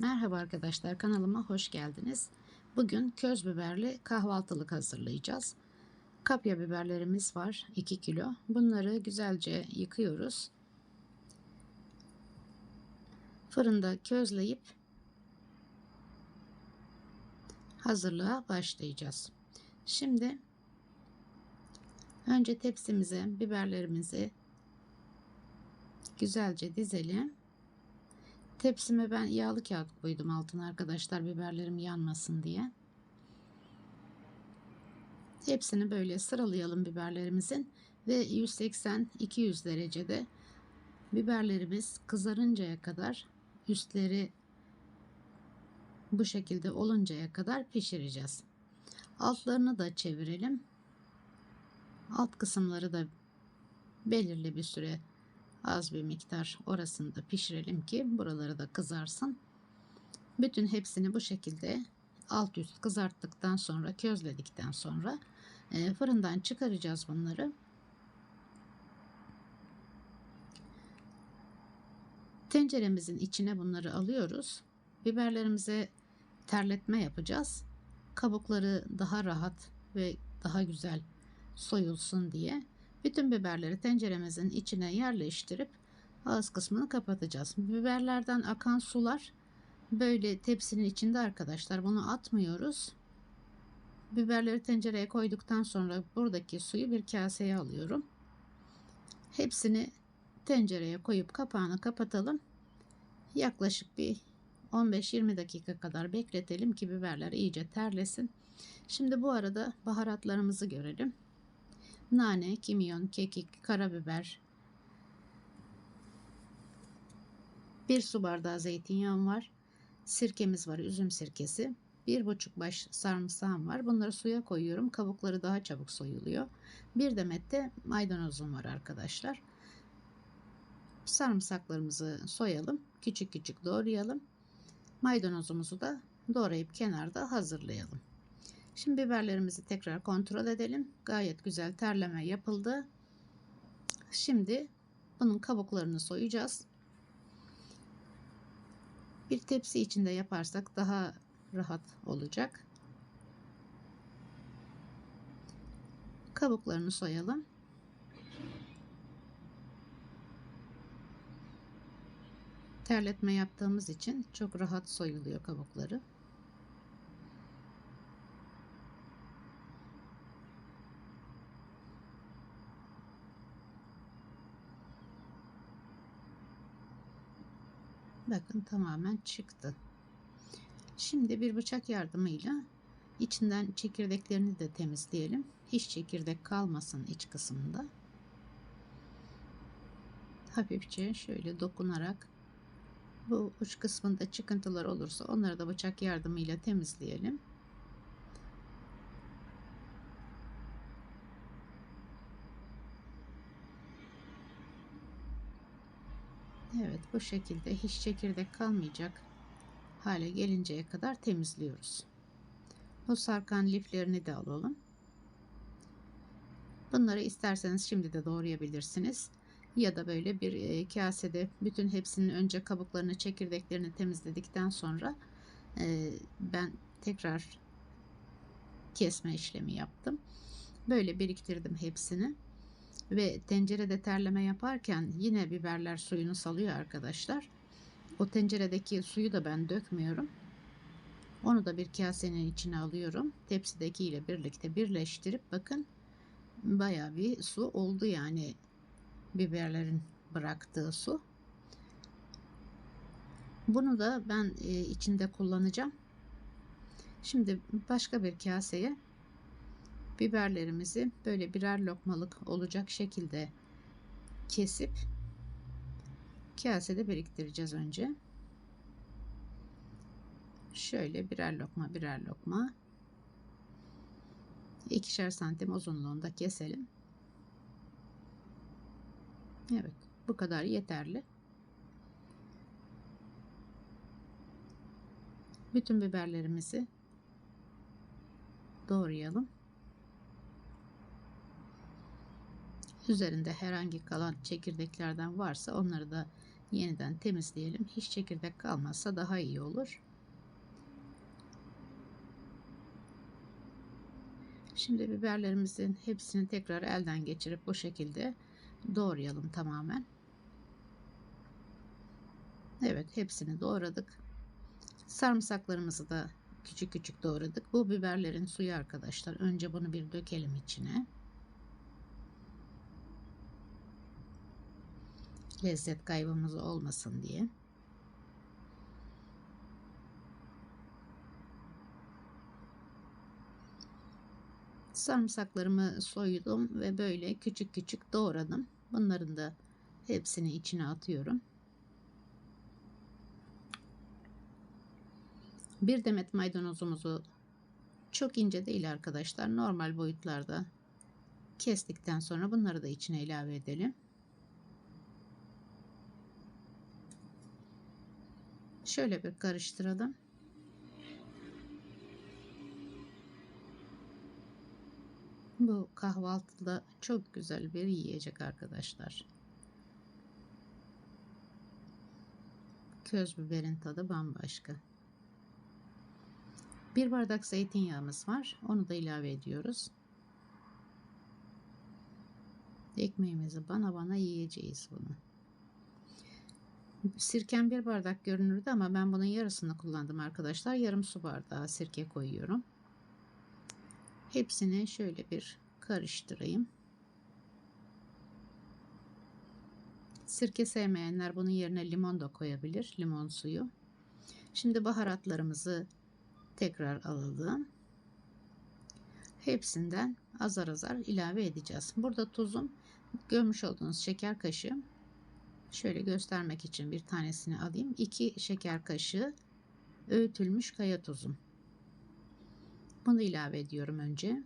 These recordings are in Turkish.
Merhaba arkadaşlar kanalıma hoş geldiniz. Bugün köz biberli kahvaltılık hazırlayacağız. Kapya biberlerimiz var 2 kilo. Bunları güzelce yıkıyoruz. Fırında közleyip hazırlığa başlayacağız. Şimdi önce tepsimize biberlerimizi güzelce dizelim. Tepsime ben yağlı kağıt koydum altına arkadaşlar biberlerim yanmasın diye. Hepsini böyle sıralayalım biberlerimizin ve 180-200 derecede biberlerimiz kızarıncaya kadar üstleri bu şekilde oluncaya kadar pişireceğiz. Altlarını da çevirelim. Alt kısımları da belirli bir süre az bir miktar orasını da pişirelim ki buraları da kızarsın. Bütün hepsini bu şekilde alt üst kızarttıktan sonra közledikten sonra e, fırından çıkaracağız bunları. Tenceremizin içine bunları alıyoruz. Biberlerimize terletme yapacağız. Kabukları daha rahat ve daha güzel soyulsun diye bütün biberleri tenceremizin içine yerleştirip ağız kısmını kapatacağız. Biberlerden akan sular böyle tepsinin içinde arkadaşlar. Bunu atmıyoruz. Biberleri tencereye koyduktan sonra buradaki suyu bir kaseye alıyorum. Hepsini tencereye koyup kapağını kapatalım. Yaklaşık bir 15-20 dakika kadar bekletelim ki biberler iyice terlesin. Şimdi bu arada baharatlarımızı görelim nane, kimyon, kekik, karabiber, bir su bardağı zeytinyağım var. Sirkemiz var, üzüm sirkesi. Bir buçuk baş sarımsağım var. Bunları suya koyuyorum. Kabukları daha çabuk soyuluyor. Bir demet de maydanozum var arkadaşlar. Sarımsaklarımızı soyalım. Küçük küçük doğrayalım. Maydanozumuzu da doğrayıp kenarda hazırlayalım. Şimdi biberlerimizi tekrar kontrol edelim. Gayet güzel terleme yapıldı. Şimdi bunun kabuklarını soyacağız. Bir tepsi içinde yaparsak daha rahat olacak. Kabuklarını soyalım. Terletme yaptığımız için çok rahat soyuluyor kabukları. Bakın tamamen çıktı. Şimdi bir bıçak yardımıyla içinden çekirdeklerini de temizleyelim. Hiç çekirdek kalmasın iç kısmında. Hafifçe şöyle dokunarak bu uç kısmında çıkıntılar olursa onları da bıçak yardımıyla temizleyelim. Evet bu şekilde hiç çekirdek kalmayacak hale gelinceye kadar temizliyoruz. Bu sarkan liflerini de alalım. Bunları isterseniz şimdi de doğrayabilirsiniz. Ya da böyle bir e, kasede bütün hepsinin önce kabuklarını çekirdeklerini temizledikten sonra e, ben tekrar kesme işlemi yaptım. Böyle biriktirdim hepsini ve tencerede terleme yaparken yine biberler suyunu salıyor arkadaşlar. O tenceredeki suyu da ben dökmüyorum. Onu da bir kasenin içine alıyorum. Tepsideki ile birlikte birleştirip bakın baya bir su oldu yani biberlerin bıraktığı su. Bunu da ben e, içinde kullanacağım. Şimdi başka bir kaseye biberlerimizi böyle birer lokmalık olacak şekilde kesip kasede biriktireceğiz önce. Şöyle birer lokma birer lokma ikişer santim uzunluğunda keselim. Evet bu kadar yeterli. Bütün biberlerimizi doğrayalım. Üzerinde herhangi kalan çekirdeklerden varsa onları da yeniden temizleyelim. Hiç çekirdek kalmazsa daha iyi olur. Şimdi biberlerimizin hepsini tekrar elden geçirip bu şekilde doğrayalım tamamen. Evet hepsini doğradık. Sarımsaklarımızı da küçük küçük doğradık. Bu biberlerin suyu arkadaşlar. Önce bunu bir dökelim içine. Lezzet kaybımız olmasın diye. Sarımsaklarımı soydum ve böyle küçük küçük doğradım. Bunların da hepsini içine atıyorum. Bir demet maydanozumuzu çok ince değil arkadaşlar. Normal boyutlarda kestikten sonra bunları da içine ilave edelim. Şöyle bir karıştıralım. Bu kahvaltıda çok güzel bir yiyecek arkadaşlar. Köz biberin tadı bambaşka. Bir bardak zeytinyağımız var. Onu da ilave ediyoruz. Ekmeğimizi bana bana yiyeceğiz bunu. Sirken bir bardak görünürdü ama ben bunun yarısını kullandım arkadaşlar. Yarım su bardağı sirke koyuyorum. Hepsini şöyle bir karıştırayım. Sirke sevmeyenler bunun yerine limon da koyabilir. Limon suyu. Şimdi baharatlarımızı tekrar alalım. Hepsinden azar azar ilave edeceğiz. Burada tuzum görmüş olduğunuz şeker kaşığı. Şöyle göstermek için bir tanesini alayım. 2 şeker kaşığı öğütülmüş kaya tuzum. Bunu ilave ediyorum önce.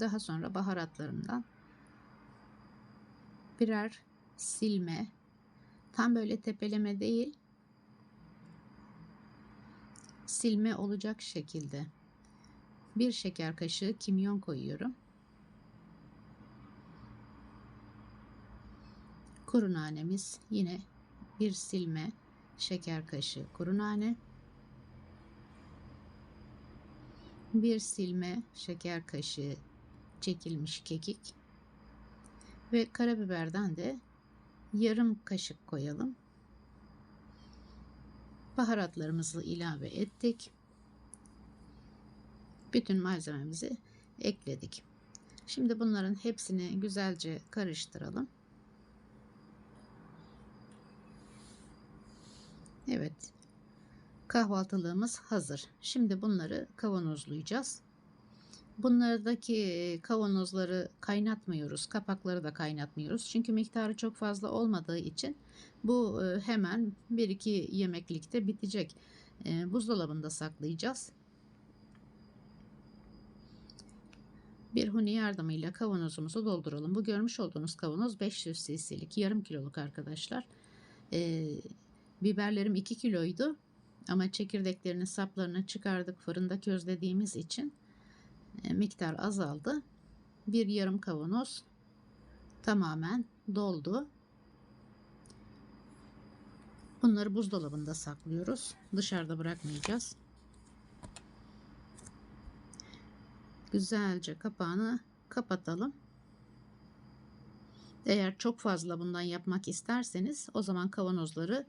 Daha sonra baharatlarımdan birer silme, tam böyle tepeleme değil, silme olacak şekilde bir şeker kaşığı kimyon koyuyorum. Kuru nanemiz yine bir silme şeker kaşığı kuru nane. Bir silme şeker kaşığı çekilmiş kekik ve karabiberden de yarım kaşık koyalım. Baharatlarımızı ilave ettik. Bütün malzememizi ekledik. Şimdi bunların hepsini güzelce karıştıralım. Evet. Kahvaltılığımız hazır. Şimdi bunları kavanozlayacağız. Bunlardaki kavanozları kaynatmıyoruz. Kapakları da kaynatmıyoruz. Çünkü miktarı çok fazla olmadığı için bu e, hemen 1-2 yemeklikte bitecek. E, buzdolabında saklayacağız. Bir huni yardımıyla kavanozumuzu dolduralım. Bu görmüş olduğunuz kavanoz 500 cc'lik yarım kiloluk arkadaşlar. E, biberlerim 2 kiloydu. Ama çekirdeklerini saplarını çıkardık fırında közlediğimiz için e, miktar azaldı. Bir yarım kavanoz tamamen doldu. Bunları buzdolabında saklıyoruz. Dışarıda bırakmayacağız. Güzelce kapağını kapatalım. Eğer çok fazla bundan yapmak isterseniz o zaman kavanozları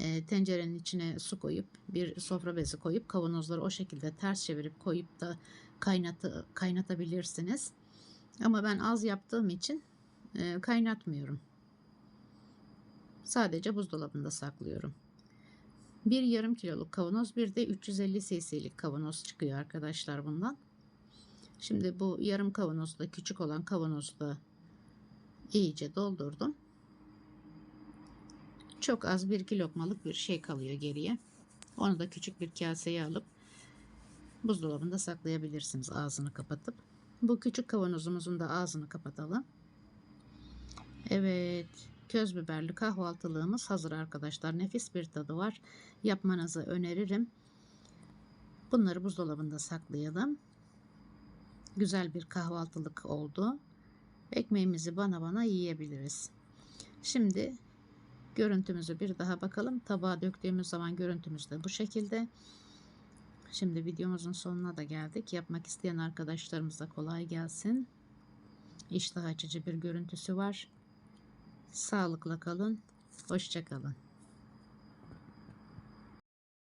e, tencerenin içine su koyup bir sofra bezi koyup kavanozları o şekilde ters çevirip koyup da kaynatı, kaynatabilirsiniz. Ama ben az yaptığım için e, kaynatmıyorum. Sadece buzdolabında saklıyorum. Bir yarım kiloluk kavanoz bir de 350 cc'lik kavanoz çıkıyor arkadaşlar bundan. Şimdi bu yarım kavanozda küçük olan kavanozda iyice doldurdum. Çok az bir iki lokmalık bir şey kalıyor geriye. Onu da küçük bir kaseye alıp buzdolabında saklayabilirsiniz ağzını kapatıp. Bu küçük kavanozumuzun da ağzını kapatalım. Evet, köz biberli kahvaltılığımız hazır arkadaşlar. Nefis bir tadı var. Yapmanızı öneririm. Bunları buzdolabında saklayalım. Güzel bir kahvaltılık oldu. Ekmeğimizi bana bana yiyebiliriz. Şimdi Görüntümüzü bir daha bakalım. Tabağa döktüğümüz zaman görüntümüz de bu şekilde. Şimdi videomuzun sonuna da geldik. Yapmak isteyen arkadaşlarımıza kolay gelsin. İştah açıcı bir görüntüsü var. Sağlıkla kalın. Hoşça kalın.